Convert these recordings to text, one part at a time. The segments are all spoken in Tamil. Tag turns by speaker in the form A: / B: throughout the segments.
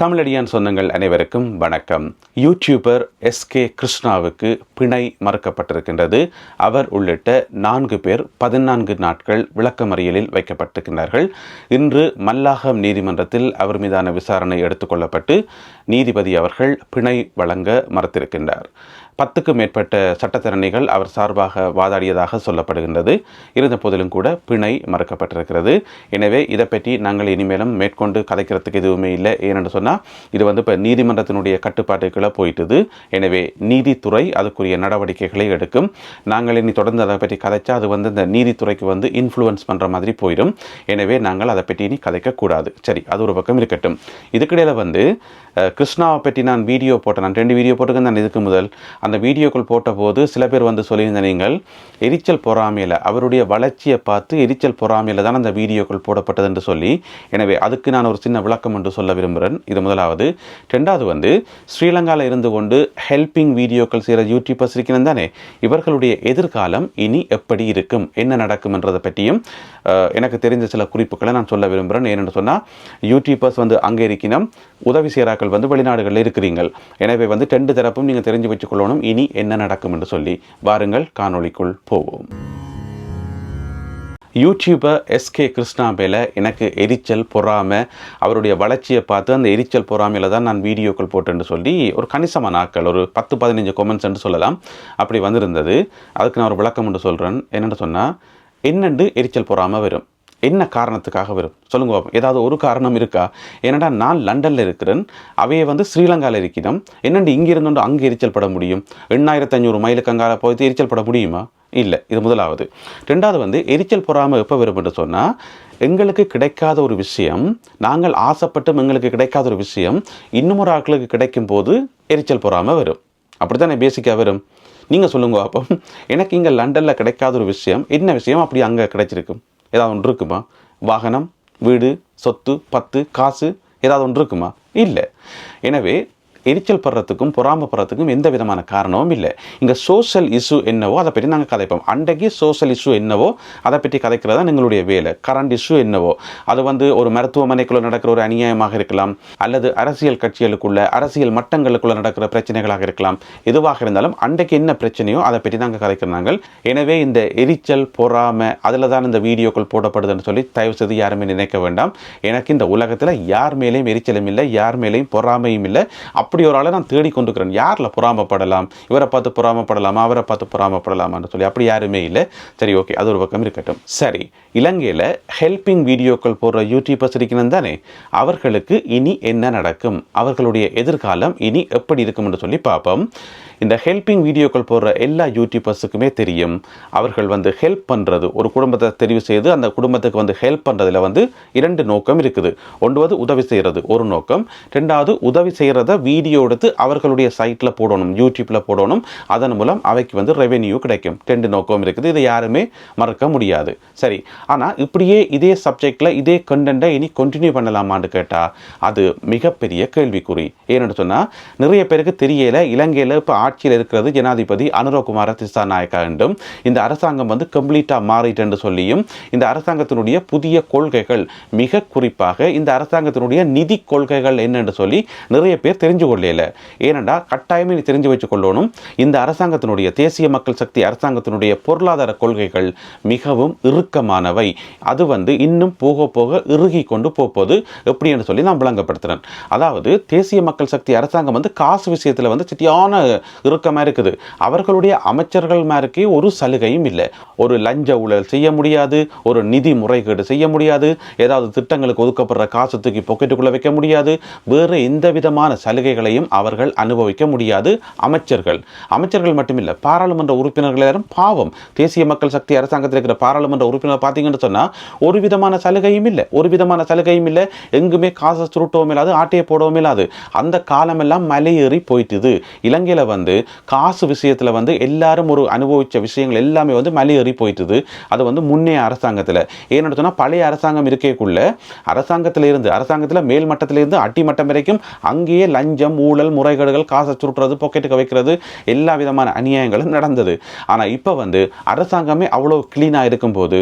A: தமிழடியான் சொந்தங்கள் அனைவருக்கும் வணக்கம். யூடியூபர் எஸ் கே கிருஷ்ணாவுக்கு பிணை மறுக்கப்பட்டிருக்கின்றது. அவர் உள்ளிட்ட நான்கு பேர் பதினான்கு நாட்கள் விளக்கமறியலில் வைக்கப்பட்டிருக்கிறார்கள் இன்று மல்லாகம் நீதிமன்றத்தில் அவர் மீதான விசாரணை எடுத்துக்கொள்ளப்பட்டு நீதிபதி அவர்கள் பிணை வழங்க மறுத்திருக்கின்றார். பத்துக்கும் மேற்பட்ட சட்டத்திறனைகள் அவர் சார்பாக வாதாடியதாக சொல்லப்படுகின்றது. இருந்த போதிலும் கூட பிணை மறுக்கப்பட்டிருக்கிறது. எனவே இதை பற்றி நாங்கள் இனிமேலும் மேற்கொண்டு கதைக்கிறதுக்கு எதுவுமே இல்லை. ஏனென்று சொன்னால் இது வந்து இப்போ நீதிமன்றத்தினுடைய கட்டுப்பாட்டுக்குள்ளே போயிட்டுது. எனவே நீதித்துறை அதுக்குரிய நடவடிக்கைகளை எடுக்கும். நாங்கள் இனி தொடர்ந்து அதை பற்றி கதைச்சா அது வந்து இந்த நீதித்துறைக்கு வந்து இன்ஃப்ளூயன்ஸ் பண்ணுற மாதிரி போயிடும். எனவே நாங்கள் அதை பற்றி இனி கதைக்கக்கூடாது சரி அது ஒரு பக்கம் இருக்கட்டும். இதுக்கிடையில் வந்து கிருஷ்ணாவை பற்றி நான் வீடியோ போட்டேன். நான் ரெண்டு வீடியோ போட்டுக்கேன் நான் இதுக்கு முதல். அந்த வீடியோக்கள் போட்டபோது சில பேர் வந்து சொல்லியிருந்த நீங்கள் எரிச்சல் பொறாமையில் அவருடைய வளர்ச்சியை பார்த்து எரிச்சல் பொறாமையில் தான் அந்த வீடியோக்கள் போடப்பட்டது என்று சொல்லி எனவே அதுக்கு நான் ஒரு சின்ன விளக்கம் என்று சொல்ல விரும்புகிறேன். இது முதலாவது. ரெண்டாவது வந்து ஸ்ரீலங்காவில் இருந்து கொண்டு ஹெல்பிங் வீடியோக்கள் செய்கிற யூடியூபர்ஸ் இருக்கிறது தானே இவர்களுடைய எதிர்காலம் இனி எப்படி இருக்கும் என்ன நடக்கும்ன்றதை பற்றியும் எனக்கு தெரிஞ்ச சில குறிப்புகளை நான் சொல்ல விரும்புகிறேன். ஏனென்று சொன்னால் யூடியூபர்ஸ் வந்து அங்கே இருக்கணும் உதவி செய்கிறாக்கள் வந்து வெளிநாடுகளில் இருக்கிறீங்கள் எனவே வந்து ரெண்டு தரப்பும் நீங்கள் தெரிஞ்சு வச்சுக்கொள்ளணும். இனி என்ன நடக்கும் என்று சொல்லி வாருங்கள் காணொளிக்குள் போவோம். யூடியூபர் எஸ்கே கிருஷ்ணா மேல எனக்கு எரிச்சல் பொறாமை. அவருடைய வளர்ச்சியை பார்த்து அந்த எரிச்சல் பொறாமையில் தான் நான் வீடியோக்கள் போட்டேன்னு சொல்லி ஒரு கணிசமான நாட்கள் ஒரு பத்து பதினஞ்சு கொமெண்ட்ஸ் என்று சொல்லலாம். அப்படி வந்திருந்தது. அதுக்கு நான் ஒரு விளக்கம் என்று சொல்கிறேன் என்னென்னு சொன்னால் என்னென்று எரிச்சல் பொறாமல் வரும்? என்ன காரணத்துக்காக வரும்? சொல்லுங்க பாப்போம். ஏதாவது ஒரு காரணம் இருக்கா? ஏனடா நான் லண்டனில் இருக்கிறேன். அவையை வந்து ஸ்ரீலங்காவில் இருக்கிறோம் என்னண்டு இங்கே இருந்தோண்டு அங்கே எரிச்சல் பட முடியும்? எண்ணாயிரத்தி ஐநூறு மைலுக்கு அங்கால போய் எரிச்சல் பட முடியுமா? இல்லை இது முதலாவது. ரெண்டாவது வந்து எரிச்சல் பொறாமல் எப்போ வரும் என்று சொன்னால் எங்களுக்கு கிடைக்காத ஒரு விஷயம் நாங்கள் ஆசைப்பட்டும் எங்களுக்கு கிடைக்காத ஒரு விஷயம் இன்னும் ஒரு ஆட்களுக்கு கிடைக்கும் போது எரிச்சல் பொறாமல் வரும். அப்படித்தானே பேசிக்காக வரும்? நீங்கள் சொல்லுங்க அப்போ எனக்கு இங்கே லண்டனில் கிடைக்காத ஒரு விஷயம் என்ன விஷயம்? அப்படி அங்கே கிடைச்சிருக்கும். ஏதாவது ஒன்று இருக்குமா? வாகனம் வீடு சொத்து பத்து காசு ஏதாவது ஒன்று இருக்குமா? இல்லை. எனவே எரிச்சல் படுறதுக்கும் பொறாமப்படுறதுக்கும் எந்த விதமான காரணமும் இல்லை. இங்கே சோஷியல் இஷ்யூ என்னவோ அதை பற்றி நாங்கள் கதைப்போம். அன்றைக்கு சோஷியல் இஷ்யூ என்னவோ அதை பற்றி கதைக்கிறதா எங்களுடைய வேலை. கரண்ட் இஷ்யூ என்னவோ. அது வந்து ஒரு மருத்துவமனைக்குள்ளே நடக்கிற ஒரு அநியாயமாக இருக்கலாம் அல்லது அரசியல் கட்சிகளுக்குள்ள அரசியல் மட்டங்களுக்குள்ள நடக்கிற பிரச்சனைகளாக இருக்கலாம். எதுவாக இருந்தாலும் அன்றைக்கு என்ன பிரச்சனையோ அதை பற்றி நாங்கள். கதைக்கிறாங்க எனவே இந்த எரிச்சல் பொறாமை அதில் தான் இந்த வீடியோக்கள் போடப்படுதுன்னு சொல்லி தயவு செய்து யாருமே நினைக்க வேண்டாம். எனக்கு இந்த உலகத்தில் யார் மேலேயும் எரிச்சலும் இல்லை யார் மேலேயும் பொறாமையும் இல்லை. அப்படி ஒரு ஆளை நான் தேடி கொண்டுக்கிறேன் யாரில் பொறாமப்படலாம்? இவரை பார்த்து பொறாமப்படலாமா? அவரை பார்த்து பொறாமப்படலாமான்னு சொல்லி அப்படி யாருமே இல்லை. சரி ஓகே அது ஒரு பக்கம் இருக்கட்டும். சரி இலங்கையில் ஹெல்பிங் வீடியோக்கள் போடுற யூடியூபர்ஸ் இருக்கணும் தானே? அவர்களுக்கு இனி என்ன நடக்கும்? அவர்களுடைய எதிர்காலம் இனி எப்படி இருக்கும் என்று சொல்லி பார்ப்போம். இந்த ஹெல்பிங் வீடியோக்கள் போடுற எல்லா யூடியூபர்ஸுக்குமே தெரியும். அவர்கள் வந்து ஹெல்ப் பண்ணுறது ஒரு குடும்பத்தை தெரிவு செய்து அந்த குடும்பத்துக்கு வந்து ஹெல்ப் பண்ணுறதுல வந்து இரண்டு நோக்கம் இருக்குது. ஒன்று வந்து உதவி செய்கிறது ஒரு நோக்கம். ரெண்டாவது உதவி செய்கிறத வீடியோ எடுத்து அவர்களுடைய சைட்டில் போடணும் யூடியூப்பில் போடணும். அதன் மூலம் அவைக்கு வந்து ரெவென்யூ கிடைக்கும். ரெண்டு நோக்கம் இருக்குது. இதை யாருமே மறக்க முடியாது. சரி ஆனால் இப்படியே இதே சப்ஜெக்டில் இதே கண்டென்ட்டை இனி கண்டினியூ பண்ணலாமான்னு கேட்டால் அது மிகப்பெரிய கேள்விக்குறி. ஏன்னு சொன்னால் நிறைய பேருக்கு தெரியல இலங்கையில் இப்போ ஆட்சியில் இருக்கிறது ஜனாதிபதி அனுரகுமார திசாநாயக்கா என்றும் இந்த அரசாங்கம் வந்து கம்ப்ளீட்டாக மாறிட்டு சொல்லியும் இந்த அரசாங்கத்தினுடைய புதிய கொள்கைகள் மிக குறிப்பாக இந்த அரசாங்கத்தினுடைய நிதி கொள்கைகள் என்னென்று சொல்லி நிறைய பேர் தெரிஞ்சு கொள்ளல. ஏனென்றா கட்டாயமே நீ தெரிஞ்சு வச்சு கொள்ளணும். இந்த அரசாங்கத்தினுடைய தேசிய மக்கள் சக்தி அரசாங்கத்தினுடைய பொருளாதார கொள்கைகள் மிகவும் இறுக்கமானவை அது வந்து இன்னும் போக போக இறுகி கொண்டு போப்போது. எப்படி என்று சொல்லி நான் விளங்கப்படுத்துகிறேன் அதாவது தேசிய மக்கள் சக்தி அரசாங்கம் வந்து காசு விஷயத்தில் வந்து சிட்டியான இறுக்கமாக இருக்குது. அவர்களுடைய அமைச்சர்கள் மேற்கே ஒரு சலுகையும் இல்லை. ஒரு லஞ்ச ஊழல் செய்ய முடியாது. ஒரு நிதி முறைகேடு செய்ய முடியாது. ஏதாவது திட்டங்களுக்கு ஒதுக்கப்படுற காசு தூக்கி பொக்கெட்டுக்குள்ளே வைக்க முடியாது. வேறு எந்த விதமான சலுகைகளையும் அவர்கள் அனுபவிக்க முடியாது அமைச்சர்கள். அமைச்சர்கள் மட்டுமில்லை பாராளுமன்ற உறுப்பினர்கள் யாரும் பாவம். தேசிய மக்கள் சக்தி அரசாங்கத்தில் இருக்கிற பாராளுமன்ற உறுப்பினர் பார்த்து பார்த்தீங்கன்னு சொன்னால் ஒரு விதமான சலுகையும் இல்லை. ஒரு விதமான சலுகையும் இல்லை. எங்குமே காசை சுருட்டவும் இல்லாது ஆட்டையை போடவும் இல்லாது. அந்த காலமெல்லாம் மலையேறி போயிட்டுது. இலங்கையில் வந்து காசு விஷயத்தில் வந்து எல்லாரும் ஒரு அனுபவித்த விஷயங்கள் எல்லாமே வந்து மலையேறி போயிட்டுது. அது வந்து முன்னே அரசாங்கத்தில். ஏன்னு சொன்னால் பழைய அரசாங்கம் இருக்கக்குள்ள அரசாங்கத்தில் இருந்து அரசாங்கத்தில் மேல் மட்டத்தில் இருந்து அடிமட்டம் வரைக்கும் அங்கேயே லஞ்சம் ஊழல் முறைகேடுகள் காசை சுருட்டுறது பாக்கெட்டுக்கு வைக்கிறது எல்லா விதமான அநியாயங்களும் நடந்தது. ஆனால் இப்போ வந்து அரசாங்கமே அவ்வளோ க்ளீனாக இருக்கும்போது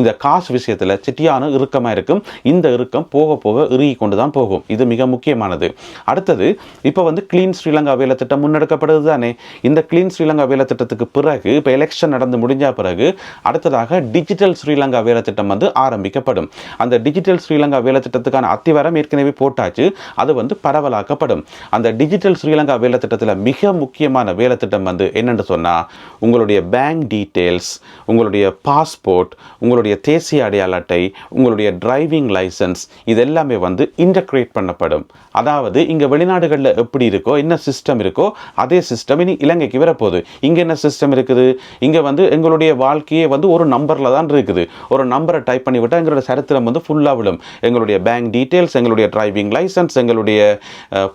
A: இந்த காசு விஷயத்தில் சிட்டியான இறுக்கமாக இருக்கும். இந்த இறுக்கம் போக போக இறுகி கொண்டு தான் போகும். இது மிக முக்கியமானது. அடுத்தது இப்போ வந்து க்ளீன் ஸ்ரீலங்கா வேலை திட்டம் முன்னெடுக்கப்படுது தானே? இந்த கிளீன் ஸ்ரீலங்கா வேலை திட்டத்துக்கு பிறகு இப்போ எலெக்ஷன் நடந்து முடிஞ்ச பிறகு அடுத்ததாக டிஜிட்டல் ஸ்ரீலங்கா வேலை திட்டம் வந்து ஆரம்பிக்கப்படும். அந்த டிஜிட்டல் ஸ்ரீலங்கா வேலை திட்டத்துக்கான அத்திவாரம் ஏற்கனவே போட்டாச்சு. அது வந்து பரவலாக்கப்படும். அந்த டிஜிட்டல் ஸ்ரீலங்கா வேலை திட்டத்தில் மிக முக்கியமான வேலை திட்டம் வந்து என்னென்னு சொன்னால் உங்களுடைய பேங்க் டீட்டெயில்ஸ் உங்களுடைய பாஸ்போர்ட் உங்களுடைய தேசிய அடையாள அட்டை உங்களுடைய டிரைவிங் லைசன்ஸ் இதெல்லாமே வந்து இன்டக்ரேட் பண்ணப்படும். அதாவது இங்கே வெளிநாடுகளில் எப்படி இருக்கோ என்ன சிஸ்டம் இருக்கோ அதே சிஸ்டம் இனி இலங்கைக்கு வரப்போகுது. இங்கே என்ன சிஸ்டம் இருக்குது? இங்கே வந்து எங்களுடைய வாழ்க்கையே வந்து ஒரு நம்பரில் தான் இருக்குது. ஒரு நம்பரை டைப் பண்ணி விட்டால் எங்களோட சரித்திரம் வந்து ஃபுல்லாக விடும் எங்களுடைய பேங்க் டீட்டெயில்ஸ் எங்களுடைய டிரைவிங் லைசன்ஸ் எங்களுடைய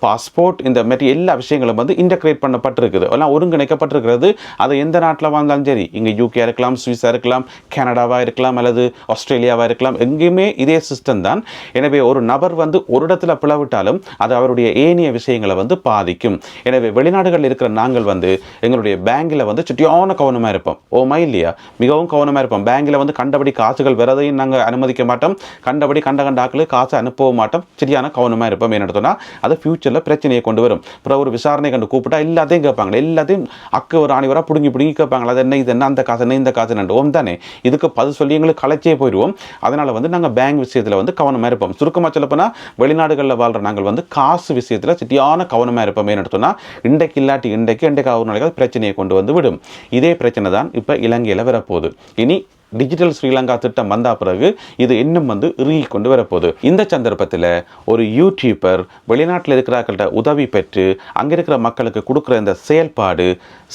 A: பாஸ்போர்ட் இந்த மாதிரி எல்லா விஷயங்களும் வந்து இன்டகிரேட் பண்ணப்பட்டிருக்குது. எல்லாம் ஒருங்கிணைக்கப்பட்டிருக்கிறது. அது எந்த நாட்டில் வாழ்ந்தாலும் சரி. இங்கே யூகே இருக்கலாம் சுவிஸாக இருக்கலாம் கனடாவாக இருக்கலாம் அல்லது ஆஸ்திரேலியாவாக இருக்கலாம் எங்கேயுமே இதே சிஸ்டம் தான். எனவே ஒரு நபர் வந்து ஒரு இடத்துல பிளவிட்டாலும் அது அவருடைய ஏனைய விஷயங்களை வந்து பாதிக்கும். எனவே வெளிநாடுகளில் இருக்கிற நாங்கள் வந்து எங்களுடைய பேங்கில் வந்து சுட்டியான கவனமாக இருப்போம். ஓமா இல்லையா? மிகவும் கவனமாக இருப்போம். பேங்கில் வந்து கண்டபடி காசுகள் வரதையும் நாங்கள் அனுமதிக்க மாட்டோம். கண்டபடி கண்ட கண்ட ஆக்களுக்கு காசு அனுப்பவும் மாட்டோம். சரியான கவனமாக இருப்போம். என்ன சொன்னால் அது ஃபியூச்சரில் பிரச்சனையை கொண்டு வரும். அப்புறம் ஒரு விசாரணை கண்டு கூப்பிட்டா எல்லாத்தையும் கேட்பாங்க. எல்லாத்தையும் அக்கு ஒரு ஆணிவராக பிடுங்கி பிடுங்கி கேட்பாங்களா அது என்ன இது என்ன அந்த காசு என்ன இந்த காசு நண்டு ஓம் தானே. இதுக்கு பதில் சொல்லி எங்களுக்கு கலைச்சே போயிடுவோம் அதனால் வந்து நாங்கள் பேங்க் விஷயத்தில் வந்து கவனமாக இருப்போம். சுருக்கமாக சொல்லப்போனால் வெளிநாடுகளில் வாழ்கிற நாங்கள் வந்து காசு விஷயத்தில் சிட்டியான கவனமாக இருப்போம். என்ன சொன்னால் இன்றைக்கு இல்லாட்டி இன்றைக்கு இன்றைக்கு ஒரு நாளைக்கு பிரச்சனையை கொண்டு வந்து விடும். இதே பிரச்சனை தான் இப்போ இலங்கையில் வரப்போகுது. இனி டிஜிட்டல் ஸ்ரீலங்கா திட்டம் வந்த பிறகு இது இன்னும் வந்து இறுகி கொண்டு வரப்போகுது. இந்த சந்தர்ப்பத்தில் ஒரு யூடியூபர் வெளிநாட்டில் இருக்கிறார்கள்ட்ட உதவி பெற்று அங்கே இருக்கிற மக்களுக்கு கொடுக்குற இந்த செயல்பாடு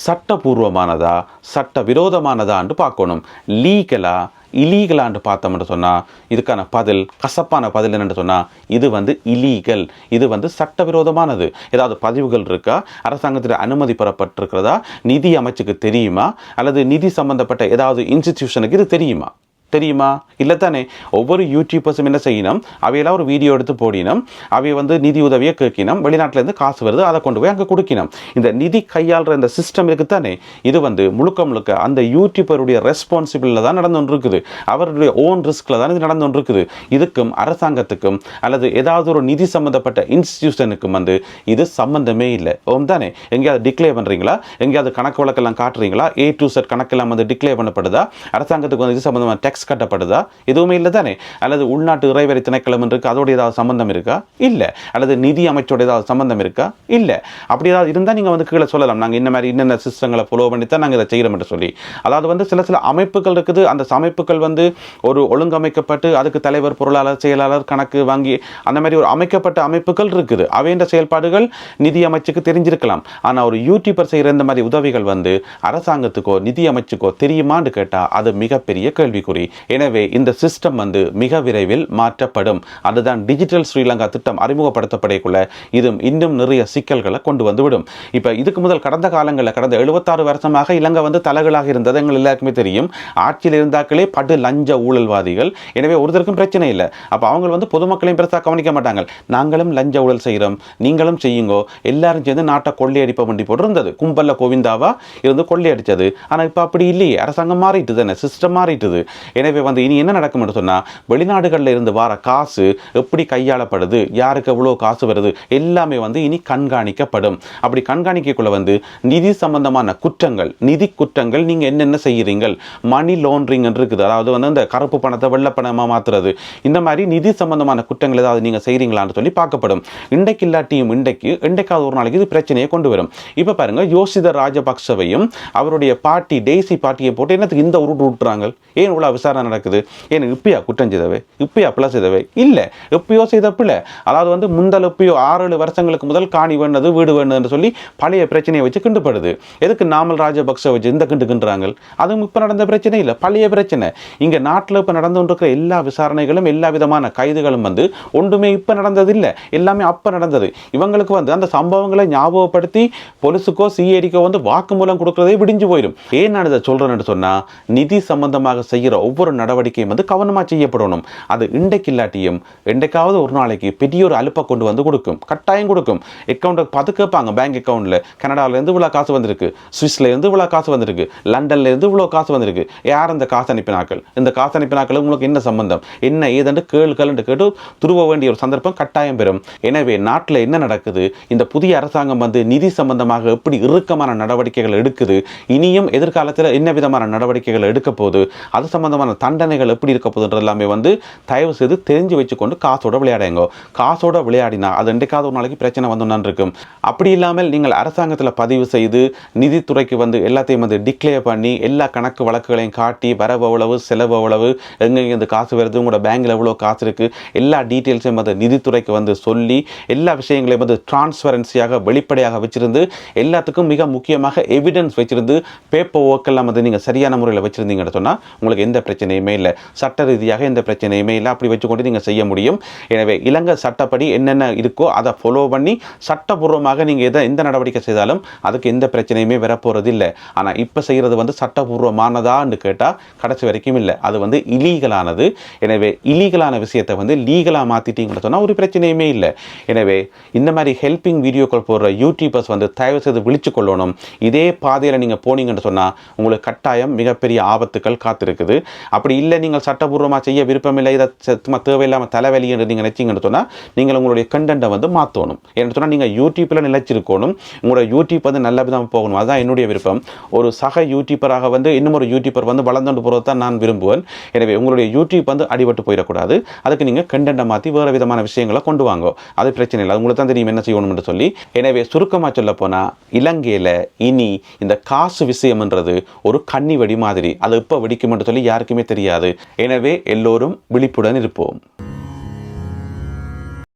A: சட்டபூர்வமானதா சட்ட விரோதமானதான்னு பார்க்கணும் லீகலாக இலீகலான்னு பார்த்தோம்னு சொன்னால் இதுக்கான பதில் கசப்பான பதில் என்னென்னு சொன்னால் இது வந்து இலீகல் இது வந்து சட்டவிரோதமானது. ஏதாவது பதிவுகள் இருக்கா? அரசாங்கத்தில் அனுமதி பெறப்பட்டிருக்கிறதா? நிதி அமைச்சுக்கு தெரியுமா? அல்லது நிதி சம்பந்தப்பட்ட ஏதாவது இன்ஸ்டிடியூஷனுக்கு இது தெரியுமா? தெரியுமா? இல்லை தானே ஒவ்வொரு யூடியூபர்ஸும் என்ன செய்யணும்? அவையெல்லாம் ஒரு வீடியோ எடுத்து போடினோம் அவை வந்து நிதி உதவியை கேட்கணும். வெளிநாட்டிலேருந்து காசு வருது அதை கொண்டு போய் அங்கே கொடுக்கணும். இந்த நிதி கையாளுற இந்த சிஸ்டம் இருக்குது தானே இது வந்து முழுக்க முழுக்க அந்த யூடியூபருடைய ரெஸ்பான்சிபிளில் தான் நடந்து கொண்டு இருக்குது அவருடைய ஓன் ரிஸ்கில் தான் இது நடந்து கொண்டு இருக்குது இதுக்கும் அரசாங்கத்துக்கும் அல்லது ஏதாவது ஒரு நிதி சம்மந்தப்பட்ட இன்ஸ்டிடியூஷனுக்கும் வந்து இது சம்மந்தமே இல்லை. ஓம் தானே எங்கேயாவது டிக்ளேர் பண்ணுறீங்களா எங்கேயாவது கணக்கு வழக்கெல்லாம் காட்டுறீங்களா? ஏ டு செட் கணக்கெல்லாம் வந்து டிக்ளேர் பண்ணப்படுதா? அரசாங்கத்துக்கு வந்து இது சம்மந்தமான டேக்ஸ் கட்டப்படுதா? எதுவுமே இல்லை தானே? அல்லது உள்நாட்டு இறைவரி திணைக்களம் இருக்கு அதோட ஏதாவது சம்பந்தம் இருக்கா? இல்லை. அல்லது நிதி அமைச்சோட ஏதாவது சம்பந்தம் இருக்கா? இல்லை. அப்படி ஏதாவது இருந்தால் நீங்கள் வந்து கீழே சொல்லலாம். நாங்கள் இந்த மாதிரி இன்னென்ன சிஸ்டங்களை ஃபாலோ பண்ணி தான் நாங்கள் இதை செய்கிறோம் என்று சொல்லி. அதாவது வந்து சில சில அமைப்புகள் இருக்குது. அந்த அமைப்புகள் வந்து ஒரு ஒழுங்கமைக்கப்பட்டு அதுக்கு தலைவர் பொருளாளர் செயலாளர் கணக்கு வாங்கி அந்த மாதிரி ஒரு அமைக்கப்பட்ட அமைப்புகள் இருக்குது. அவைன்ற செயல்பாடுகள் நிதி அமைச்சுக்கு தெரிஞ்சிருக்கலாம். ஆனால் ஒரு யூடியூபர் செய்கிற இந்த மாதிரி உதவிகள் வந்து அரசாங்கத்துக்கோ நிதி அமைச்சுக்கோ தெரியுமான்னு கேட்டால் அது மிகப்பெரிய கேள்விக்குறி. எனவே இந்த சிஸ்டம் வந்து மிக விரைவில் மாற்றப்படும். அதுதான் டிஜிட்டல் ஸ்ரீலங்கா திட்டம் அறிமுகப்படுத்தப்படக்குள்ள இது இன்னும் நிறைய சிக்கல்களை கொண்டு வந்துவிடும். இப்போ இதுக்கு முதல் கடந்த காலங்களில் கடந்த எழுபத்தாறு வருஷமாக இலங்கை வந்து தலைகளாக இருந்தது. எங்கள் எல்லாருக்குமே தெரியும். ஆட்சியில் இருந்தாக்களே படு லஞ்ச ஊழல்வாதிகள். எனவே ஒருத்தருக்கும் பிரச்சனை இல்லை. அப்போ அவங்க வந்து பொதுமக்களையும் பெருசாக கவனிக்க மாட்டாங்க. நாங்களும் லஞ்ச ஊழல் செய்கிறோம். நீங்களும் செய்யுங்கோ. எல்லாரும் சேர்ந்து நாட்டை கொள்ளையடிப்ப வண்டி போட்டு இருந்தது கும்பல்ல கோவிந்தாவா இருந்து கொள்ளையடிச்சது. ஆனால் இப்போ அப்படி இல்லையே. அரசாங்கம் மாறிட்டு தானே. சிஸ்டம் மாறிட்டுது. எனவே வந்து இனி என்ன நடக்கும்னு சொன்னால் வெளிநாடுகளில் இருந்து வர காசு எப்படி கையாளப்படுது? யாருக்கு எவ்வளோ காசு வருது? எல்லாமே வந்து இனி கண்காணிக்கப்படும். அப்படி கண்காணிக்கக்குள்ள வந்து நிதி சம்பந்தமான குற்றங்கள் நிதி குற்றங்கள் நீங்கள் என்னென்ன செய்கிறீங்கள் மணி லாண்ட்ரிங் இருக்குது. அதாவது வந்து இந்த கருப்பு பணத்தை வெள்ளை பணமாக மாற்றுறது இந்த மாதிரி நிதி சம்பந்தமான குற்றங்கள் ஏதாவது நீங்கள் செய்கிறீங்களான்னு சொல்லி பார்க்கப்படும். இன்றைக்கு இல்லாட்டியும் இன்றைக்கு இன்றைக்காவது ஒரு நாளைக்கு இது பிரச்சனையை கொண்டு வரும். இப்போ பாருங்க யோசித ராஜபக்சவையும் அவருடைய பார்ட்டி டெய்சி பார்ட்டியை போட்டு என்னத்துக்கு இந்த உருட்டு விட்டுறாங்க ஏன் இவ்வளோ விசாரணை விசாரணை நடக்குது. ஏன் இப்பயா குற்றம் செய்தவை? இப்பயா பிள்ளை செய்தவை? இல்லை. எப்பயோ செய்த பிள்ளை அதாவது வந்து முந்தல் எப்பயோ ஆறு ஏழு வருஷங்களுக்கு முதல் காணி வேண்டது வீடு வேண்டதுன்னு சொல்லி பழைய பிரச்சனையை வச்சு கிண்டுப்படுது எதுக்கு நாமல் ராஜபக்ச வச்சு இந்த கிண்டு கிண்டுறாங்க அதுவும் இப்போ நடந்த பிரச்சனை இல்லை. பழைய பிரச்சனை. இங்கே நாட்டில் இப்போ நடந்து கொண்டிருக்கிற எல்லா விசாரணைகளும் எல்லா விதமான கைதுகளும் வந்து ஒன்றுமே இப்போ நடந்தது இல்லை எல்லாமே அப்போ நடந்தது. இவங்களுக்கு வந்து அந்த சம்பவங்களை ஞாபகப்படுத்தி போலீஸுக்கோ சிஐடிக்கோ வந்து வாக்குமூலம் கொடுக்குறதே விடிஞ்சு போயிடும். ஏன் நான் இதை சொல்கிறேன்னு சொன்னால் நிதி சம்பந்தமாக செய்கிற ஒவ்வொரு நடவடிக்கையும் வந்து கவனமாக செய்யப்படணும். அது இன்றைக்கு இல்லாட்டியும் என்றைக்காவது ஒரு நாளைக்கு பெரிய ஒரு அலுப்பை கொண்டு வந்து கொடுக்கும். கட்டாயம் கொடுக்கும். அக்கௌண்ட்டை பார்த்து கேட்பாங்க பேங்க் அக்கௌண்ட்டில் கனடாவிலேருந்து இவ்வளோ காசு வந்திருக்கு. சுவிஸ்லேருந்து இவ்வளோ காசு வந்திருக்கு. லண்டன்லேருந்து இவ்வளோ காசு வந்திருக்கு. யார் இந்த காசு அனுப்பினாக்கள் இந்த காசு அனுப்பினாக்கள் உங்களுக்கு என்ன சம்பந்தம்? என்ன ஏதென்று கேள் கேள்னு கேட்டு துருவ வேண்டிய ஒரு சந்தர்ப்பம் கட்டாயம் பெறும். எனவே நாட்டில் என்ன நடக்குது? இந்த புதிய அரசாங்கம் வந்து நிதி சம்பந்தமாக எப்படி இறுக்கமான நடவடிக்கைகள் எடுக்குது? இனியும் எதிர்காலத்தில் என்ன விதமான நடவடிக்கைகள் எடுக்க போகுது அது விதமான தண்டனைகள் எப்படி இருக்க போகுதுன்றது எல்லாமே வந்து தயவு செய்து தெரிஞ்சு வச்சுக்கொண்டு காசோட விளையாடுங்க. காசோட விளையாடினா அது என்றைக்காவது ஒரு நாளைக்கு பிரச்சனை வந்து இருக்கும் அப்படி இல்லாமல் நீங்கள் அரசாங்கத்தில் பதிவு செய்து நிதித்துறைக்கு வந்து எல்லாத்தையும் வந்து டிக்ளேர் பண்ணி எல்லா கணக்கு வழக்குகளையும் காட்டி வரவு எவ்வளவு செலவு எவ்வளவு எங்கெங்கே இந்த காசு வருது உங்களோட பேங்க்கில் எவ்வளோ காசு இருக்குது எல்லா டீட்டெயில்ஸையும் வந்து நிதித்துறைக்கு வந்து சொல்லி எல்லா விஷயங்களையும் வந்து டிரான்ஸ்பரன்சியாக வெளிப்படையாக வச்சிருந்து எல்லாத்துக்கும் மிக முக்கியமாக எவிடன்ஸ் வச்சிருந்து பேப்பர் ஒர்க்கெல்லாம் வந்து நீங்கள் சரியான முறையில் வச்சுருந்தீங்கன்னு சொன்னால் உங்களுக்கு எந்த பிரச்சனையுமே இல்லை. சட்ட ரீதியாக எந்த பிரச்சனையுமே இல்லை. அப்படி வச்சுக்கொண்டு நீங்கள் செய்ய முடியும். எனவே இலங்கை சட்டப்படி என்னென்ன இருக்கோ அதை ஃபாலோ பண்ணி சட்டபூர்வமாக நீங்கள் எதை எந்த நடவடிக்கை செய்தாலும் அதுக்கு எந்த பிரச்சனையுமே வரப்போகிறது இல்லை. ஆனால் இப்போ செய்கிறது வந்து சட்டபூர்வமானதான்னு கேட்டால் கடைசி வரைக்கும் இல்லை. அது வந்து இலீகலானது எனவே இலீகலான விஷயத்தை வந்து லீகலாக மாற்றிட்டீங்கன்னு சொன்னால் ஒரு பிரச்சனையுமே இல்லை. எனவே இந்த மாதிரி ஹெல்பிங் வீடியோக்கள் போடுற யூடியூபர்ஸ் வந்து தயவு செய்து விழிச்சு கொள்ளணும். இதே பாதையில் நீங்கள் போனீங்கன்னு சொன்னால் உங்களுக்கு கட்டாயம் மிகப்பெரிய ஆபத்துக்கள் காத்திருக்குது. அப்படி இல்லை நீங்கள் சட்டபூர்வமாக செய்ய விருப்பமில்லை இதை சும்மா தேவையில்லாமல் தலைவலி என்று நீங்கள் நினைச்சீங்கன்னு சொன்னால் நீங்கள் உங்களுடைய கண்டென்ட்டை வந்து மாற்றணும் ஏன்னு சொன்னால் நீங்கள் யூடியூப்பில் நிலைச்சிருக்கணும். உங்களோட யூடியூப் வந்து நல்ல விதமாக போகணும். அதுதான் என்னுடைய விருப்பம். ஒரு சக யூடியூப்பராக வந்து இன்னும் ஒரு யூடியூபர் வந்து வளர்ந்துட்டு போகிறது தான் நான் விரும்புவேன். எனவே உங்களுடைய யூடியூப் வந்து அடிபட்டு போயிடக்கூடாது. அதுக்கு நீங்கள் கண்டென்ட்டை மாற்றி வேறு விதமான விஷயங்களை கொண்டு வாங்க. அது பிரச்சனை இல்லை. அது உங்களுக்கு தான் தெரியும் என்ன செய்யணும்னு சொல்லி. எனவே சுருக்கமாக சொல்ல போனால் இலங்கையில் இனி இந்த காசு விஷயம்ன்றது ஒரு கன்னி வெடி மாதிரி. அது எப்போ வெடிக்கும்னு சொல்லி யாருக்கு யாருக்குமே தெரியாது. எனவே எல்லோரும் விழிப்புடன் இருப்போம்.